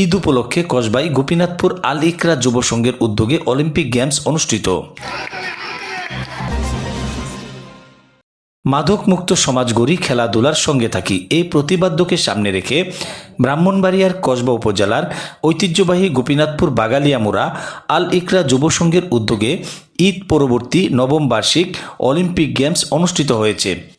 ঈদ উপলক্ষে কসবাই গোপীনাথপুর আল ইকরা যুব সংঘের উদ্যোগে অলিম্পিক গেমস অনুষ্ঠিত। মাদকমুক্ত সমাজ গড়ি খেলাধুলার সঙ্গে থাকি এই প্রতিবাদ্যকে সামনে রেখে ব্রাহ্মণবাড়িয়ার কসবা উপজেলার ঐতিহ্যবাহী গোপীনাথপুর বাগালিয়ামুরা আল ইকরা যুব সংঘের উদ্যোগে ঈদ পরবর্তী নবম বার্ষিক অলিম্পিক গেমস অনুষ্ঠিত হয়েছে।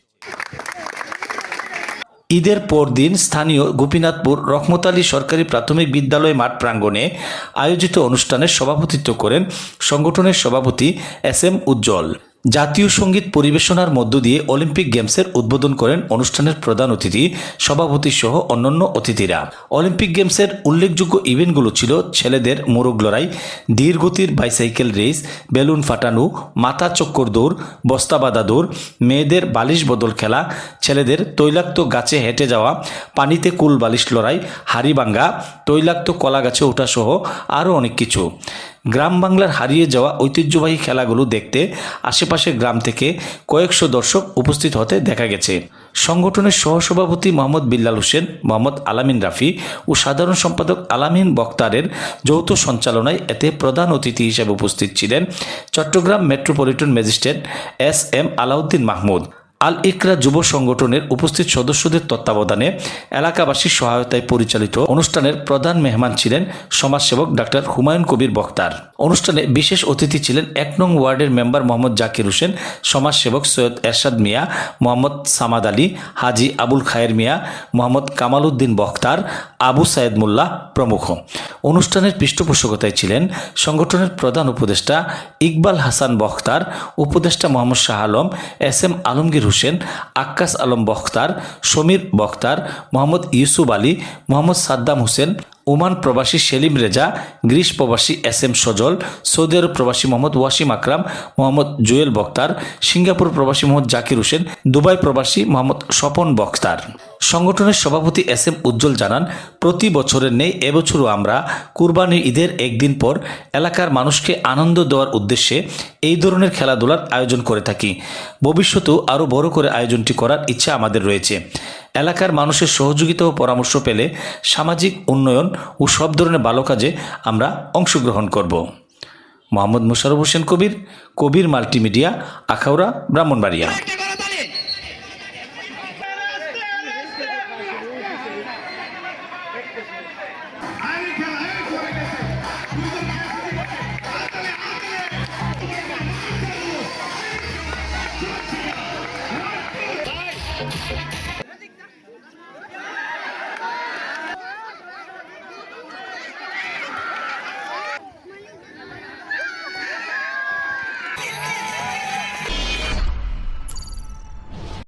ঈদের পরদিন স্থানীয় গোপীনাথপুর রহমত আলী সরকারি প্রাথমিক বিদ্যালয় মাঠ প্রাঙ্গণে আয়োজিত অনুষ্ঠানে সভাপতিত্ব করেন সংগঠনের সভাপতি এস এম উজ্জ্বল। জাতীয় সংগীত পরিবেশনার মধ্য দিয়ে অলিম্পিক গেমসের উদ্বোধন করেন অনুষ্ঠানের প্রধান অতিথি, সভাপতি সহ অন্যান্য অতিথিরা। অলিম্পিক গেমসের উল্লেখযোগ্য ইভেন্টগুলো ছিল ছেলেদের মোরগ লড়াই, ধীরগতির বাইসাইকেল রেস, বেলুন ফাটানো, মাথা চক্কর দৌড়, বস্তা বাঁধা দৌড়, মেয়েদের বালিশ বদল খেলা, ছেলেদের তৈলাক্ত গাছে হেঁটে যাওয়া, পানিতে কুল বালিশ লড়াই হাড়িভাঙ্গা তৈলাক্ত কলা গাছে ওঠা সহ আরও অনেক কিছু। গ্রাম বাংলার হারিয়ে যাওয়া ঐতিহ্যবাহী খেলাগুলো দেখতে আশেপাশের গ্রাম থেকে কয়েকশো দর্শক উপস্থিত হতে দেখা গেছে। সংগঠনের সহসভাপতি মোহাম্মদ বিল্লাল হোসেন, মোহাম্মদ আলামিন রাফি ও সাধারণ সম্পাদক আলামিন বক্তারের যৌথ সঞ্চালনায় এতে প্রধান অতিথি হিসেবে উপস্থিত ছিলেন Chattogram metropolitan magistrate S M Alauddin Mahmud. Al Iqra যুব সংগঠনের উপস্থিত সদস্যদের তত্ত্বাবধানে এলাকাবাসীর সহায়তায় পরিচালিত অনুষ্ঠানের প্রধান মেহমান ছিলেন সমাজসেবক ডাক্তার হুমায়ুন কবির বক্তার। অনুষ্ঠানে বিশেষ অতিথি ছিলেন এক নং ওয়ার্ডের মেম্বার মোহাম্মদ জাকির হোসেন, সমাজসেবক সৈয়দ এরশাদ মিয়া, মোহাম্মদ সামাদ আলী, হাজি আবুল খায়ের মিয়া, মোহাম্মদ কামাল উদ্দিন বক্তার, আবু সায়েদ মোল্লা প্রমুখ। অনুষ্ঠানের পৃষ্ঠপোষকতায় ছিলেন সংগঠনের প্রধান উপদেষ্টা ইকবাল হাসান বখতার উপদেষ্টা Mohammad Shah Alam, S M Alamgir Hossain, Akkas Alam Bakhtar, Samir Bakhtar, Mohammad Yusuf Ali, Mohammad Saddam Hossain, Oman প্রবাসী সেলিম রেজা, গ্রিস প্রবাসী এস এম সজল, সৌদি আরব প্রবাসী মোহাম্মদ ওয়াসিম আকরাম, মোহাম্মদ জুয়েল বক্তার সিঙ্গাপুর প্রবাসী মোহাম্মদ জাকির হোসেন, দুবাই প্রবাসী মোহাম্মদ স্বপন বক্তার সংগঠনের সভাপতি এস এম উজ্জ্বল জানান, প্রতি বছরের নেই এবছরও আমরা কুরবানির ঈদের একদিন পর এলাকার মানুষকে আনন্দ দেওয়ার উদ্দেশ্যে এই ধরনের খেলাধুলার আয়োজন করে থাকি। ভবিষ্যতেও আরও বড় করে আয়োজনটি করার ইচ্ছা আমাদের রয়েছে। এলাকার মানুষের সহযোগিতা ও পরামর্শ পেলে সামাজিক উন্নয়ন ও সব ধরনের ভালো কাজে আমরা অংশগ্রহণ করব। মোহাম্মদ মুশারফ হোসেন কবির কবির মাল্টিমিডিয়া, আখাউড়া, ব্রাহ্মণবাড়িয়া। Heineken!